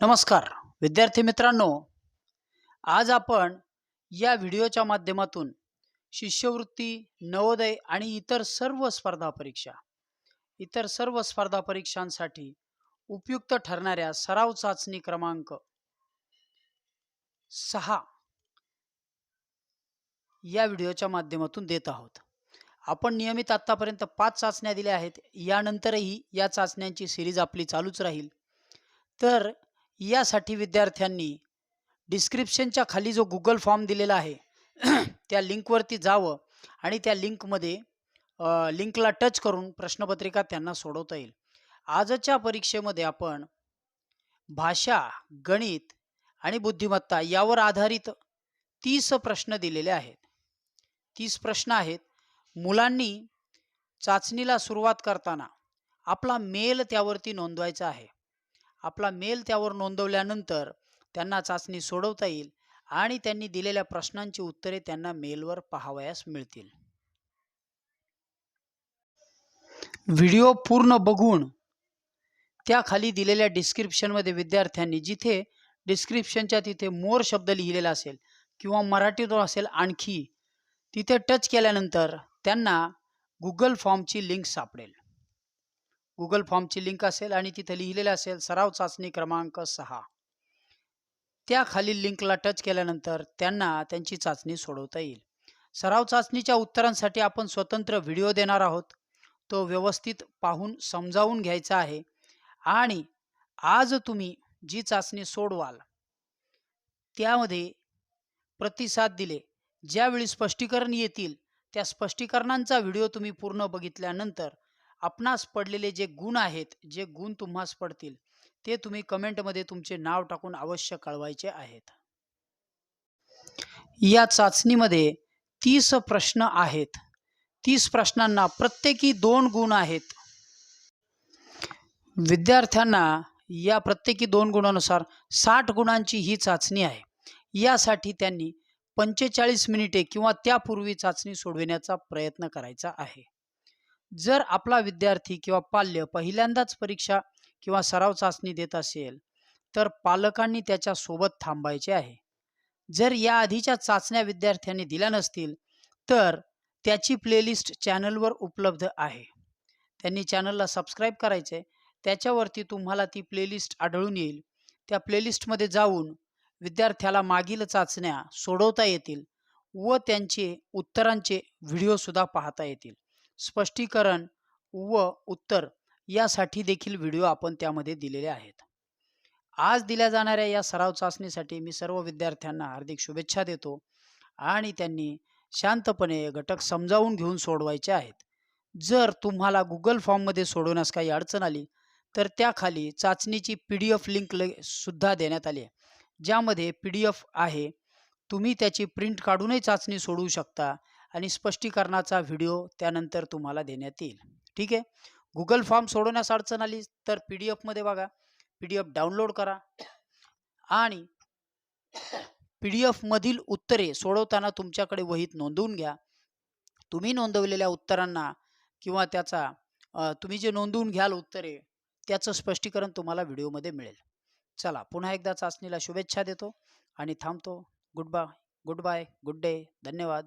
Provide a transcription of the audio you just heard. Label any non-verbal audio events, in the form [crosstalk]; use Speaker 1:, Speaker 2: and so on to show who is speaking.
Speaker 1: नमस्कार विद्यार्थी मित्रांनो. आज आपण या व्हिडिओच्या माध्यमातून शिष्यवृत्ती नवोदय आणि इतर सर्व स्पर्धा परीक्षा इतर सर्व स्पर्धा परीक्षांसाठी उपयुक्त ठरणाऱ्या सराव चाचणी क्रमांक सहा या व्हिडिओच्या माध्यमातून देत आहोत. आपण नियमित आत्तापर्यंत पाच चाचण्या दिल्या आहेत. यानंतरही या चाचण्यांची सिरीज आपली चालूच राहील. तर यासाठी विद्यार्थ्यांनी डिस्क्रिप्शनच्या खाली जो गुगल फॉर्म दिलेला आहे [clears throat] त्या लिंकवरती जावं आणि त्या लिंकमध्ये लिंकला टच करून प्रश्नपत्रिका त्यांना सोडवता येईल. आजच्या परीक्षेमध्ये आपण भाषा गणित आणि बुद्धिमत्ता यावर आधारित तीस प्रश्न दिलेले आहेत. तीस प्रश्न आहेत. मुलांनी चाचणीला सुरुवात करताना आपला मेल त्यावरती नोंदवायचा आहे. आपला मेल त्यावर नोंदवल्यानंतर त्यांना चाचणी सोडवता येईल आणि त्यांनी दिलेल्या प्रश्नांची उत्तरे त्यांना मेलवर पाहावयास मिळतील. व्हिडिओ पूर्ण बघून त्याखाली दिलेल्या डिस्क्रिप्शनमध्ये विद्यार्थ्यांनी जिथे डिस्क्रिप्शनच्या तिथे मोर शब्द लिहिलेला असेल किंवा मराठीतून असेल आणखी तिथे टच केल्यानंतर त्यांना गुगल फॉर्मची लिंक सापडेल. गुगल फॉर्मची लिंक असेल आणि तिथे लिहिलेलं असेल सराव चाचणी क्रमांक सहा. त्या खालील लिंकला टच केल्यानंतर त्यांना त्यांची चाचणी सोडवता येईल. सराव चाचणीच्या उत्तरांसाठी आपण स्वतंत्र व्हिडिओ देणार आहोत. तो व्यवस्थित पाहून समजावून घ्यायचा आहे. आणि आज तुम्ही जी चाचणी सोडवाल त्यामध्ये प्रतिसाद दिले. ज्यावेळी स्पष्टीकरण येतील त्या स्पष्टीकरणांचा व्हिडिओ तुम्ही पूर्ण बघितल्यानंतर आपणास पडलेले जे गुण आहेत जे गुण तुम्हास पडतील ते तुम्ही कमेंटमध्ये तुमचे नाव टाकून अवश्य कळवायचे आहेत. या चाचणीमध्ये तीस प्रश्न आहेत. तीस प्रश्नांना प्रत्येकी दोन गुण आहेत. विद्यार्थ्यांना या प्रत्येकी दोन गुणानुसार साठ गुणांची ही चाचणी आहे. यासाठी त्यांनी पंचेचाळीस मिनिटे किंवा त्यापूर्वी चाचणी सोडविण्याचा प्रयत्न करायचा आहे. जर आपला विद्यार्थी किंवा पाल्य पहिल्यांदाच परीक्षा किंवा सराव चाचणी देत असेल तर पालकांनी त्याच्या सोबत थांबायचे आहे. जर या आधीच्या चाचण्या विद्यार्थ्यांनी दिल्या नसतील तर त्याची प्लेलिस्ट चॅनलवर उपलब्ध आहे. त्यांनी चॅनलला सबस्क्राईब करायचे त्याच्यावरती तुम्हाला ती प्लेलिस्ट आढळून येईल. त्या प्लेलिस्टमध्ये जाऊन विद्यार्थ्याला मागील चाचण्या सोडवता येतील व त्यांचे उत्तरांचे व्हिडिओसुद्धा पाहता येतील. स्पष्टीकरण व उत्तर यासाठी देखील व्हिडिओ आपण त्यामध्ये दिलेले आहेत. आज दिल्या जाणाऱ्या या सराव चाचणीसाठी मी सर्व विद्यार्थ्यांना हार्दिक शुभेच्छा देतो आणि त्यांनी शांतपणे घटक समजावून घेऊन सोडवायचे आहेत. जर तुम्हाला गुगल फॉर्ममध्ये सोडवण्यास काही अडचण आली तर त्याखाली चाचणीची पी डी एफ लिंक ल सुद्धा देण्यात आली आहे. ज्यामध्ये पी डी एफ आहे. तुम्ही त्याची प्रिंट काढूनही चाचणी सोडवू शकता. आणि स्पष्टीकरणाचा व्हिडिओ त्यानंतर तुम्हाला देण्यात येईल. ठीक आहे? गुगल फॉर्म सोडवण्यास अडचण आली तर पी डी एफमध्ये बघा. पी डी एफ डाउनलोड करा. आणि पी डी एफमधील उत्तरे सोडवताना तुमच्याकडे वहीत नोंदवून घ्या. तुम्ही नोंदवलेल्या उत्तरांना किंवा त्याचा तुम्ही जे नोंदवून घ्याल उत्तरे त्याचं स्पष्टीकरण तुम्हाला व्हिडिओमध्ये मिळेल. चला पुन्हा एकदा चाचणीला शुभेच्छा देतो आणि थांबतो. Good bye good bye good day धन्यवाद.